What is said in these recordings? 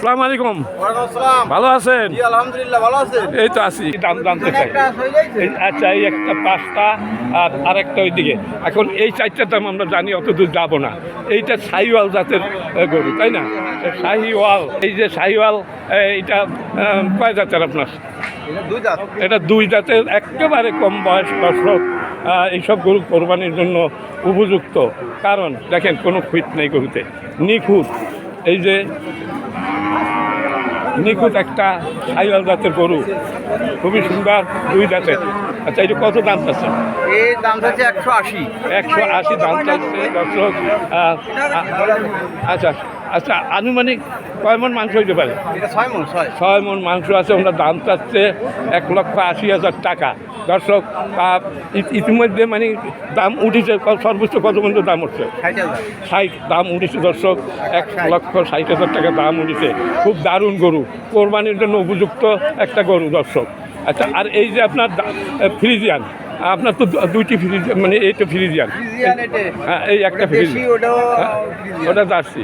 সালাম আলাইকুম। ভালো আছেন? আলহামদুলিল্লাহ ভালো আছেন? এই তো আছি। দাম জানতে চাই। আচ্ছা এই একটা পাঁচটা আর আরেকটা ওইদিকে। এখন এই চারটার দাম আমরা জানি অত দূর যাব না। এইটা শাহিওয়াল জাতের গরু তাই না? শাহিওয়াল এই যে শাহিওয়াল এইটা কয় জাতের আপনার? এটা দুই দাঁত এটা দুই জাতের একেবারে কম বয়স দর্শক এইসব গরু কোরবানির জন্য উপযুক্ত। কারণ দেখেন কোনো খুঁত নেই গরুতে। নিখুঁত। এই যে নিখুঁত একটা সাইওয়াল জাতের গরু। খুবই সুন্দর দুই জাতের আচ্ছা এটা কত দাম চাচ্ছে? এই দাম একশো আশি। একশো আশি দাম চাচ্ছে দর্শক আচ্ছা। আচ্ছা আনুমানিক কয় মন মাংস হইতে পারে? ছয় মন মাংস আছে ওনার দাম চাচ্ছে এক লক্ষ আশি হাজার টাকা। দর্শক তা ইতিমধ্যে মানে দাম উঠেছে সর্বোচ্চ কত পর্যন্ত দাম উঠছে? ষাট দাম উঠেছে দর্শক এক লক্ষ ষাট হাজার টাকা দাম উঠেছে। খুব দারুণ গরু। কোরবানির জন্য উপযুক্ত একটা গরু দর্শক। আচ্ছা আর এই যে আপনার ফ্রিজিয়ান আপনার তো দুইটি ফ্রিজ মানে এই তো ফ্রিজিয়ান হ্যাঁ এই একটা ওটা ফ্রিজিয়ান ওটাও হ্যাঁ। ওটা জার্সি।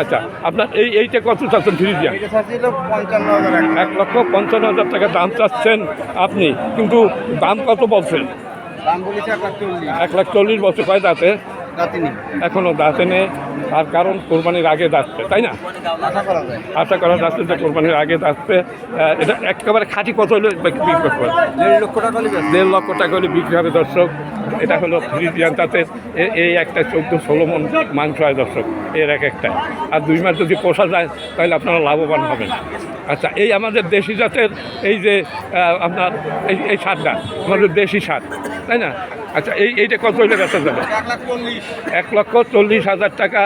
আচ্ছা আপনার এই এইটা কত চাচ্ছেন ফ্রিজিয়ান টাকা। এক লক্ষ পঞ্চান্ন হাজার টাকা দাম চাচ্ছেন আপনি কিন্তু দাম কত বলছেন? এক লাখ চল্লিশ। বছর কয় দাঁতে? রাতে নেই এখনও দাঁতে নেই তার কারণ কোরবানির আগে দাঁতছে তাই না? আশা করা যাচ্ছে যে কোরবানির আগে দাঁতছে। এটা একেবারে খাঁটি কত হলে বিক্রি পারে দেড় লক্ষ টাকা দেড় লক্ষ টাকা হলে বিক্রি হবে দর্শক। এটা হলো ফ্রিজিয়ান তাতে এই একটা চোদ্দ ষোলো মন মাংস হয় দর্শক। এর এক একটা। আর দুই মাস যদি পোষা যায় তাহলে আপনারা লাভবান হবেন। আচ্ছা এই আমাদের দেশি জাতের এই যে আপনার এই এই সারটা আমাদের দেশি সার তাই না? আচ্ছা এই এইটা কত হলে বেচা যাবে? এক লক্ষ চল্লিশ হাজার টাকা।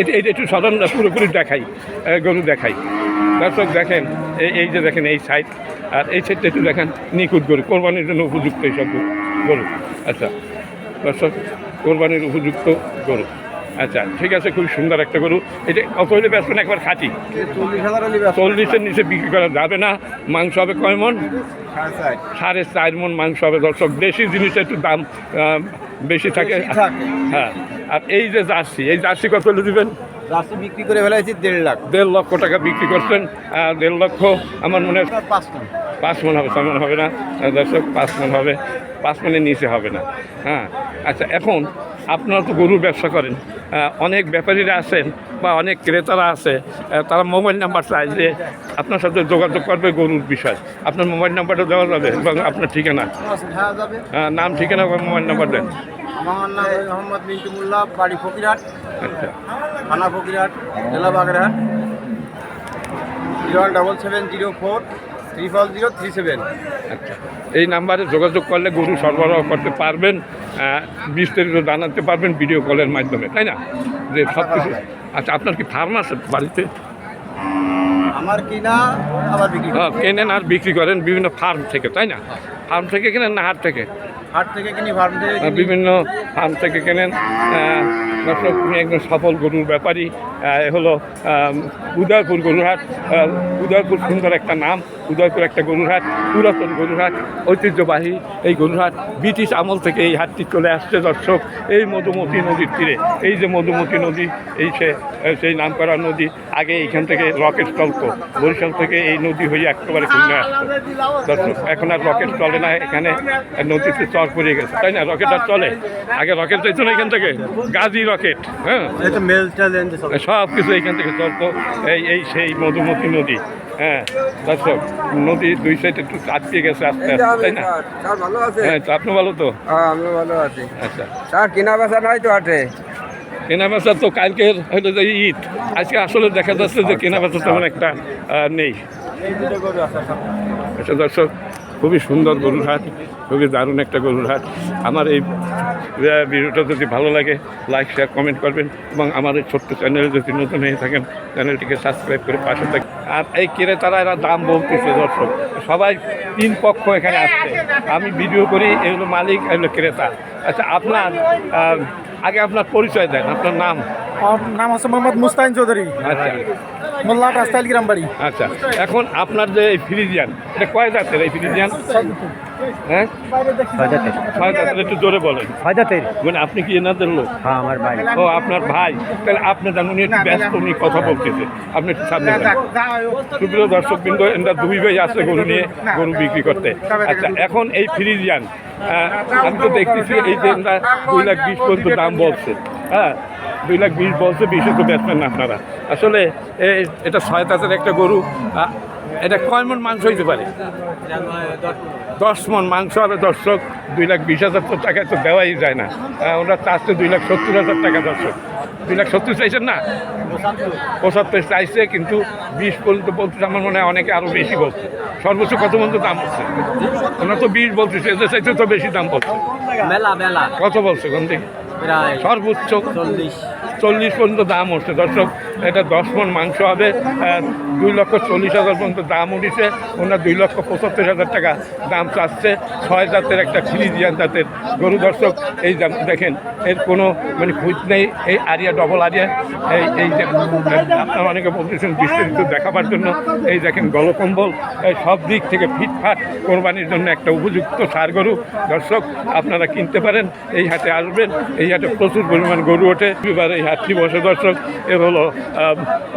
এটা একটু সাধারণ পুরোপুরি দেখাই গরু দেখাই। দর্শক দেখেন এই এই যে দেখেন এই সাইড আর এই সাইডটা একটু দেখেন নিখুঁত গরু। কোরবানির জন্য উপযুক্ত এইসব গরু। আচ্ছা দর্শক কোরবানির উপযুক্ত গরু। আচ্ছা ঠিক আছে খুব সুন্দর একটা গরু। এটা কত হলে বেচবেন একবার খাঁটি। চল্লিশের নিচে বিক্রি করা যাবে না। মাংস হবে কয় মন? সাড়ে চার মন মাংস হবে দর্শক। দেশি জিনিসের একটু দাম বেশি থাকে। হ্যাঁ। আর এই যে জার্সি এই জার্সি কত হলে দিবেন? রাস্তা বিক্রি করে ফেলাইছি দেড় লাখ। দেড় লক্ষ টাকা বিক্রি করছেন। দেড় লক্ষ আমার মনে হয় পাঁচ টন পাঁচ মন হবে ছয় মন হবে না? দর্শক পাঁচ মন হবে। পাঁচ মনের নিচে হবে না। হ্যাঁ। আচ্ছা এখন আপনারা তো গরুর ব্যবসা করেন। অনেক ব্যাপারীরা আছেন বা অনেক ক্রেতারা আছে তারা মোবাইল নাম্বার চায় যে আপনার সাথে যোগাযোগ করবে গরুর বিষয়। আপনার মোবাইল নাম্বারটা দেওয়া যাবে এবং আপনার ঠিকানা। হ্যাঁ নাম ঠিকানা মোবাইল নাম্বার দেন। আমার নাম মোহাম্মদ মিন্টু মোল্লা বাড়ি ফকিরহাট। আচ্ছা। থানা ফকিরহাট জেলা Bagerhat. Zero double seven zero four zero three seven আচ্ছা এই নাম্বারে যোগাযোগ করলে গরু সরবরাহ করতে পারবেন বিস্তারিত জানাতে পারবেন ভিডিও কলের মাধ্যমে তাই না? যে সব কিছু আচ্ছা আপনার কি ফার্ম আছে বাড়িতে? আমার কিনা আবার বিক্রি হ্যাঁ, কেনেন আর বিক্রি করেন বিভিন্ন ফার্ম থেকে তাই না? ফার্ম থেকে কেনেন না হাট থেকে? হাট থেকে কিনি ফার্ম থেকে বিভিন্ন ফার্ম থেকে কেনেন। দর্শক একজন সফল গরুর ব্যাপারী। হলো উদয়পুর গরুরহাট। উদয়পুর সুন্দর একটা নাম উদয়পুর একটা গরুরহাট পুরাতন গরুরহাট ঐতিহ্যবাহী এই গরুরহাট। ব্রিটিশ আমল থেকে এই হাটটি চলে আসছে দর্শক। এই মধুমতি নদীর তীরে। এই যে মধুমতি নদী এই সে সেই নাম করা নদী আগে এইখান থেকে রকেট চলতো বরিশাল থেকে এই নদী হয়ে একেবারে খুলনা আসতো। দর্শক এখন আর রকেট চলে না এখানে নদীতে চর পড়ে গেছে তাই না? রকেট আর চলে। আগে রকেট চাইতো না এখান থেকে? গাজী রকেট হ্যাঁ? সব। কিছু এখান থেকে চলতো এই এই সেই মধুমতি নদী হ্যাঁ? দর্শক নদী দুই সাইডে একটু আটকে গেছে আস্তে আস্তে তাই না? স্যার ভালো আছে? হ্যাঁ আপনি ভালো তো? হ্যাঁ আমিও ভালো আছি। আচ্ছা। স্যার কেনা বেচা নাই তো হাটে? কেনা বেচা তো কালকের হয়তো যে ঈদ। আজকে আসলে দেখা যাচ্ছে যে কেনা বেচা তেমন একটা নেই। আচ্ছা দর্শক খুবই সুন্দর গরুর হাট খুবই দারুণ একটা গরুর হাট। আমার এই ভিডিওটা যদি ভালো লাগে লাইক শেয়ার কমেন্ট করবেন এবং আমার এই ছোট্ট চ্যানেলে যদি নতুন হয়ে থাকেন চ্যানেলটিকে সাবস্ক্রাইব করে পাশে থাকেন আর এই ক্রেতারা এরা দাম বলতেছে দর্শক সবাই তিন পক্ষ এখানে আসছে। আমি ভিডিও করি এগুলো মালিক এগুলো ক্রেতা। আচ্ছা আপনার আগে আপনার পরিচয় দেন আপনার নাম। নাম হচ্ছে মোহাম্মদ মুস্তাইন চৌধুরী। আচ্ছা। স্টাইল গ্রাম বাড়ি। আচ্ছা এখন আপনার যে এই ফ্রিজিয়ান, এটা কয় জাতের এই ফ্রিজিয়ান? হ্যাঁ? একটু জোরে বলেন। আপনি কি এনাদের ভাই ও, আপনার ভাই। তাহলে আপনি জানেন একটু ব্যস্ত, উনি কথা বলতেছে। আপনি সামনে। সুপ্রিয় দর্শক বিন্দু আসছে গরু নিয়ে, গরু বিক্রি করতে। আচ্ছা এখন এই ফ্রিজিয়ান আমি তো দেখতেছি, এই যে দুই লাখ বিশ পর্যন্ত দাম বলছে। হ্যাঁ দুই লাখ বিশ বলছে বিশে তো বেচবেন না আপনারা। আসলে এটা ছয় দাঁতের একটা গরু। এটা কয় মন মাংস হইতে পারে? দশ মন মাংস হবে দর্শক দুই লাখ বিশ হাজার তো টাকা তো দেওয়াই যায় না। ওরা চাচ্ছে দুই লাখ সত্তর হাজার টাকা দর্শক। দুই লাখ সত্তর চাইছেন না? পঁচাত্তর চাইছে কিন্তু বিশ পর্যন্ত বলছে আমার মনে হয় অনেকে আরও বেশি বলছে। সর্বোচ্চ কত পর্যন্ত দাম হচ্ছে ওনারা তো বিশ বলতেছে এদের চাইতে তো বেশি দাম বলছে। কত বলছে কোন থেকে প্রায় সর্বোচ্চ। চল্লিশ। চল্লিশ পর্যন্ত দাম হচ্ছে দর্শক, এটা দশ মন মাংস হবে। দুই লক্ষ চল্লিশ হাজার পর্যন্ত দাম উঠেছে। ওনার দুই লক্ষ পঁচাত্তর হাজার টাকা দাম চাচ্ছে। ছয় জাতের একটা ফ্রিজিয়ান জাতের গরু। দর্শক, এই দেখেন, এর কোনো মানে খুঁজ নেই। এই আরিয়া ডবল আরিয়া। এই এই যে, আপনারা অনেকে বলতেছেন বিস্তারিত দেখাবার জন্য। এই দেখেন, গলকম্বল। এই সব দিক থেকে ফিটফাট কোরবানির জন্য একটা উপযুক্ত সার গরু। দর্শক, আপনারা কিনতে পারেন। এই হাটে আসবেন। এই হাটে প্রচুর পরিমাণ গরু ওঠে। এবার এই হাটটি বসে দর্শক, এ হলো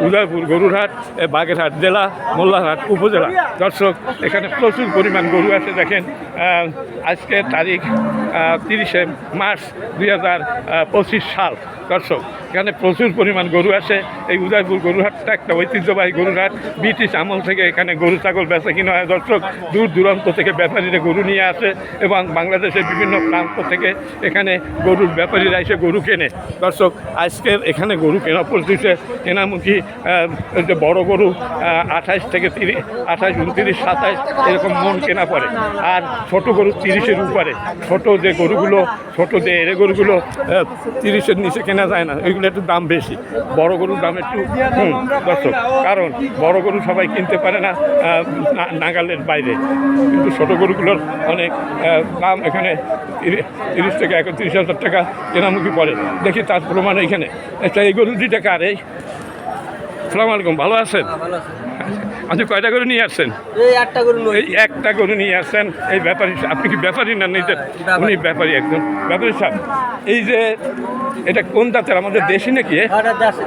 উদয়পুর গরুর হাট এ বাগেরহাট জেলা, মোল্লারহাট উপজেলা। দর্শক, এখানে প্রচুর পরিমাণ গরু আছে, দেখেন আজকে তারিখ তিরিশে মার্চ দুই হাজার পঁচিশ সাল। দর্শক, এখানে প্রচুর পরিমাণ গরু আছে। এই উদয়পুর গরুহাটটা একটা ঐতিহ্যবাহী গরুরহাট। ব্রিটিশ আমল থেকে এখানে গরু, ছাগল বেচা কিনা হয়। দর্শক, দূর দূরান্ত থেকে ব্যাপারীরা গরু নিয়ে আসে এবং বাংলাদেশের বিভিন্ন প্রান্ত থেকে এখানে গরুর ব্যাপারীরা এসে গরু কেনে। দর্শক আজকের এখানে গরু কেনা পড়তেছে কেনামুখী যে বড় গরু আঠাশ থেকে তিরিশ, আঠাশ, উনত্রিশ, সাতাশ, এরকম মন কেনা পড়ে। আর ছোট গরু তিরিশের উপরে। ছোট যে গরুগুলো, ছোট যে এরে গরুগুলো তিরিশের নিচে কেনা যায় না। ওইগুলো একটু দাম বেশি। বড় গরুর দাম একটু হুম দর্শক, কারণ বড় গরু সবাই কিনতে পারে না নাগালের বাইরে। কিন্তু ছোট গরুগুলোর অনেক দাম এখানে তিরিশ থেকে একত্রিশ হাজার টাকা কেনামুখী পড়ে। দেখি তার প্রমাণ এখানে। আচ্ছা এই গরু দুইটা কার এই? সালাম আলাইকুম ভালো আছেন? ভালো আপনি কয়টা গরু নিয়ে আসছেন? এই একটা গরু নিয়ে আসছেন এই ব্যাপারী আপনি কি ব্যাপারী না নিজের? ব্যাপারী। উনি ব্যাপারী একজন। ব্যাপারী সাহেব এই যে এটা কোন জাতের? আমাদের দেশি নাকি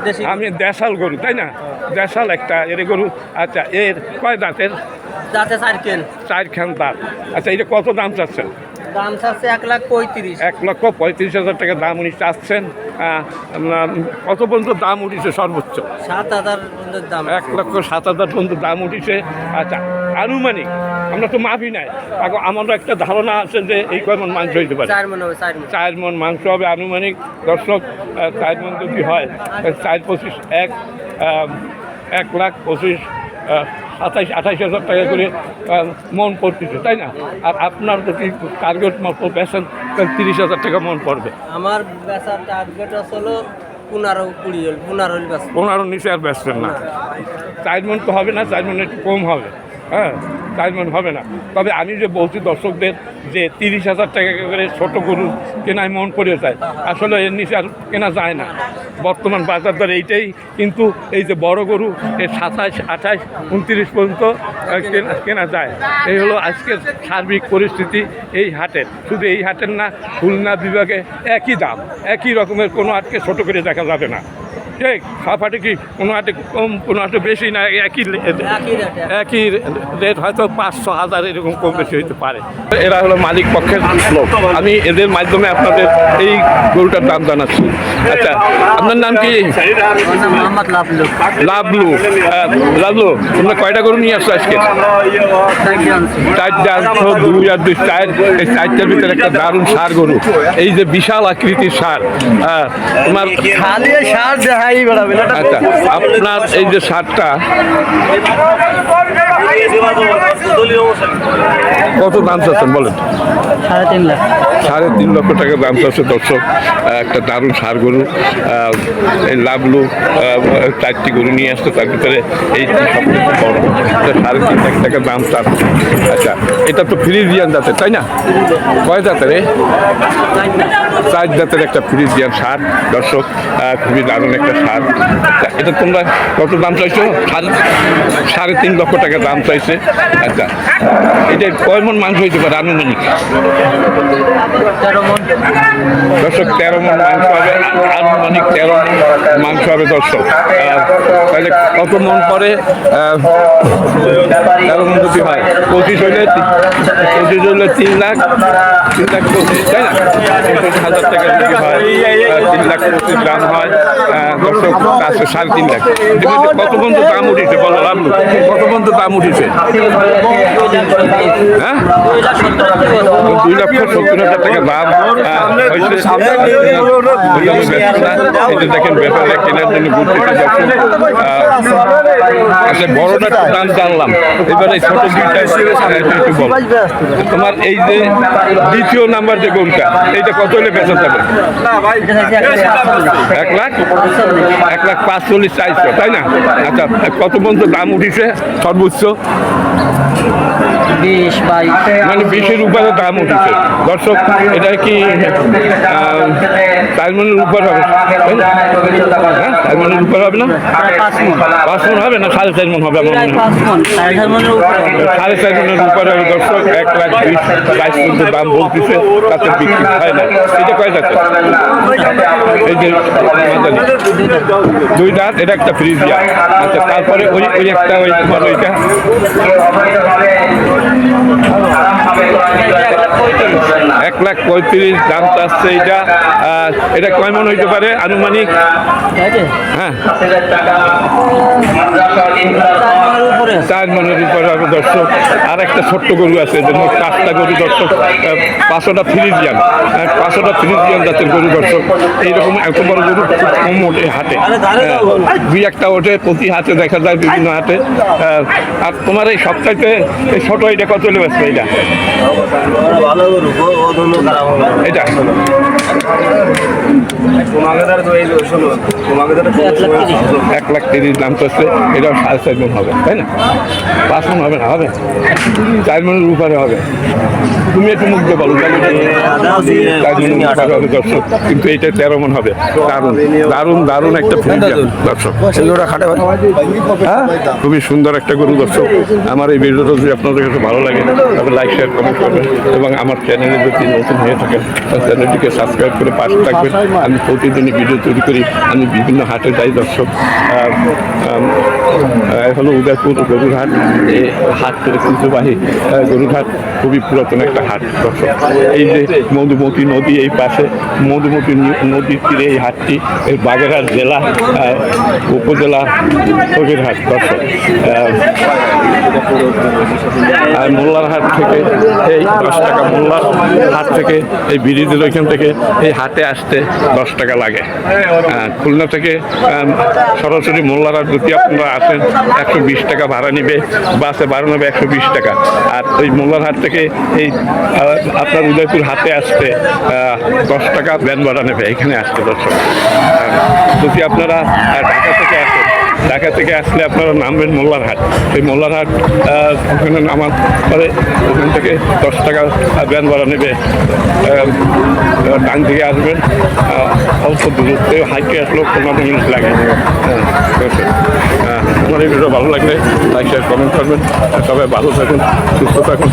দেশি আমি দেশাল গরু তাই না? দেশাল একটা এর গরু। আচ্ছা এর কয় দাঁতের? সাইকেল চারখান দাঁত। আচ্ছা এটা কত দাম চাচ্ছেন? দাম চাচ্ছে এক লাখ পঁয়ত্রিশ। এক লক্ষ পঁয়ত্রিশ হাজার টাকা দাম উনি চাচ্ছেন। আহ, কত পর্যন্ত দাম উঠেছে সর্বোচ্চ? সাত হাজার দাম এক লক্ষ সাত হাজার পর্যন্ত দাম উঠেছে। আচ্ছা আনুমানিক আমরা তো মাফি নাই। আমারও একটা ধারণা আছে যে এই কয়মন মাংস হইতে পারে? চার মনে মন। মাংস হবে আনুমানিক দর্শক চার মন যদি হয় চার পঁচিশ এক এক লাখ পঁচিশ সাতাইশ আঠাইশ হাজার টাকা করে মন পড়তেছে তাই না? আর আপনার যদি টার্গেট মতো বেসেন তাহলে তিরিশ হাজার টাকা মন পড়বে। আমার বেচার টার্গেট আসলে পনেরো কুড়ি হল পনেরো পনেরো নিচে আর বেসবেন না। চার মন তো হবে না চার মন একটু কম হবে। হ্যাঁ চার মন হবে না। তবে আমি যে বলছি দর্শকদের যে তিরিশ হাজার টাকা করে ছোটো গরু কেনায় মন পড়ে যায়। আসলে এর নিচে আর কেনা যায় না। বর্তমান বাজার দর এইটাই। কিন্তু এই যে বড় গরু এর সাতাশ, আঠাশ, উনত্রিশ পর্যন্ত কেনা- কেনা যায়। এই হলো আজকের সার্বিক পরিস্থিতি এই হাটের। শুধু এই হাটের না, খুলনা বিভাগে একই দাম। একই রকমের কোনো হাটকে ছোটো করে দেখা যাবে না। ঠিক সব কি? কোনো হাটে কম কোনো হাটে বেশি না একই একই রেট? হয়তো পাঁচশো হাজার এরকম কম বেশি হইতে পারে। এরা হলো মালিক পক্ষের লোক। আমি এদের মাধ্যমে আপনাদের এই গরুটার দাম জানাচ্ছি। আচ্ছা আপনার নাম কি? লাভলু লাভলু তোমরা কয়টা গরু নিয়ে আসছো আজকে? চারটা আনছো। দুই আর দুই চার। এই চারটার ভিতরে একটা দারুণ সার গরু। এই যে বিশাল আকৃতির সার। হ্যাঁ তোমার খালি সার বেড়াবে আচ্ছা আপনার এই যে শার্টটা কত দাম চাচ্ছেন বলেন? সাড়ে তিন লাখ। সাড়ে তিন লক্ষ টাকা দাম চাচ্ছে দর্শক একটা দারুণ সার গরু লাভলু চারটি গরু নিয়ে আসছে তার ভিতরে এই সাড়ে তিন লাখ টাকা দাম চার আচ্ছা এটা তো ফ্রিজিয়ান জাতের তাই না? কয় জাতের? চার জাতের একটা ফ্রিজিয়ান সার দর্শক খুবই দারুণ একটা সার। আচ্ছা, এটা তোমরা কত দাম চাইছো? সাড়ে সাড়ে তিন লক্ষ টাকা দাম চাইছে। আচ্ছা এটা কয় মন মাংস হইতে পারে? আনুমানিক দর্শক, তেরো মন মাংস হবে, আনুমানিক তেরো মন মাংস হবে দর্শক। তাহলে কত মন পরে তেরো মন যদি হয়, পঁচিশ হইলে পঁচিশ হইলে তিন লাখ তিন লাখ পঁচিশ, তাই না? পঁচিশ হাজার টাকা যদি হয় তিন লাখ পঁচিশ দাম হয় দর্শক সাড়ে তিন লাখ। কত পর্যন্ত দাম উঠেছে, বলো লাভ কত পর্যন্ত দাম উঠেছে। হ্যাঁ? দুই লক্ষ সত্তর হাজার টাকা দাম। আহ, হয়েছে। ওই জন্য বেচছে না। এই যে দেখেন ব্যাপারে কেনার জন্য ঘুরতেছে যাচ্ছে আচ্ছা বড়টার দাম জানলাম। এবারে ছোট দুইটা একটু বল। তোমার এই যে দ্বিতীয় নাম্বার যে গরুটা এইটা কত হলে বেচা যাবে? এক লাখ? এক লাখ পাঁচচল্লিশ চাইছো তাই না? আচ্ছা কত পর্যন্ত দাম উঠিছে? সর্বোচ্চ। বিশ বাইশ। মানে বিশের উপরে দাম উঠেছে। দর্শক এটা কি আহ, উপর হবে? তাই হ্যাঁ উপর হবে না? পাঁচ মন হবে না? সাড়ে চার মন হবে আমার সাড়ে চার মনের উপরে হবে। দর্শক এক লাখ বিশ বাইশ পর্যন্ত দাম বলতেছে তাতে বিক্রি হয় না। এটা কয় যাচ্ছে এই যে দুই দাঁত এটা একটা ফ্রিজ আচ্ছা তারপরে ওই ওই একটা ওই তোমার ওইটা? এক লাখ পঁয়ত্রিশ দাম চাচ্ছে এটা। এটা কয় মন হইতে পারে? আনুমানিক? হ্যাঁ। চার মনের উপরে হবে দর্শক। আর একটা ছোট্ট গরু আছে যে মোট পাঁচটা গরু দর্শক। পাঁচশোটা ফ্রিজিয়ান আহ, পাঁচশোটা ফ্রিজিয়ান জাতের গরু দর্শক। এইরকম এত বড় গরু খুব কম ওঠে হাটে। দুই একটা ওঠে প্রতি হাতে দেখা যায় বিভিন্ন হাটে। আহ, আর তোমার এই সপ্তাহে এই ছোট এটা কত হলে এটা? এটা? এক লাখ তিরিশ দাম চাচ্ছে এটাও সাড়ে চার মন হবে তাই না? পাঁচ মন হবে না হবে? চার মনের উপরে হবে। তুমি একটু মুখ দিয়ে বলো হবে দর্শক কিন্তু এটা তেরো মন হবে। দারুণ দারুণ দারুণ একটা দর্শক। খুবই সুন্দর একটা গরু দর্শক। আমার এই ভিডিওটা যদি আপনাদের কাছে ভালো লাগে, তবে লাইক শেয়ার কমেন্ট করবেন এবং আমার চ্যানেলে যদি নতুন হয়ে থাকেন চ্যানেলটিকে সাবস্ক্রাইব করে পাশে থাকবেন। আমি প্রতিদিনই ভিডিও তৈরি করি। আমি বিভিন্ন হাটে যাই, দর্শক। হলো উদয়পুর গরুর হাট এই হাট ঐতিহ্যবাহী গরুরহাট। খুবই পুরাতন একটা হাট, দর্শক। এই যে মধুমতি নদী, এই পাশে মধুমতি নদীর তীরে এই হাটটি, এই বাগেরহাট জেলা উপজেলা ফকিরহাট দর্শক। মোল্লার হাট থেকে, এই দশ টাকা মোল্লার হাট থেকে, এই ব্রিজের ওইখান থেকে এই হাটে আসতে দশ টাকা লাগে। খুলনা থেকে সরাসরি মোল্লার যদি আপনারা আসেন, একশো বিশ টাকা ভাড়া নেবে, বাসে ভাড়া নেবে একশো বিশ টাকা। আর ওই মোল্লার হাট থেকে এই আপনার উদয়পুর হাতে আসতে দশ টাকা ভ্যান ভাড়া নেবে, এখানে আসতে দর্শক যদি আপনারা ঢাকা থেকে আসেন ঢাকা থেকে আসলে আপনারা নামবেন মোল্লারহাট। সেই মোল্লারহাট ওখানে নামার পরে ওখান থেকে দশ টাকা ভ্যান ভাড়া নেবে ডান থেকে আসবেন। অল্প দূরত্বে হাইটে আসলেও পনেরো মিনিট লাগে। হ্যাঁ, আমার এই ভিডিও ভালো লাগলে লাইক শেয়ার কমেন্ট করবেন। সবাই ভালো থাকুন সুস্থ থাকুন।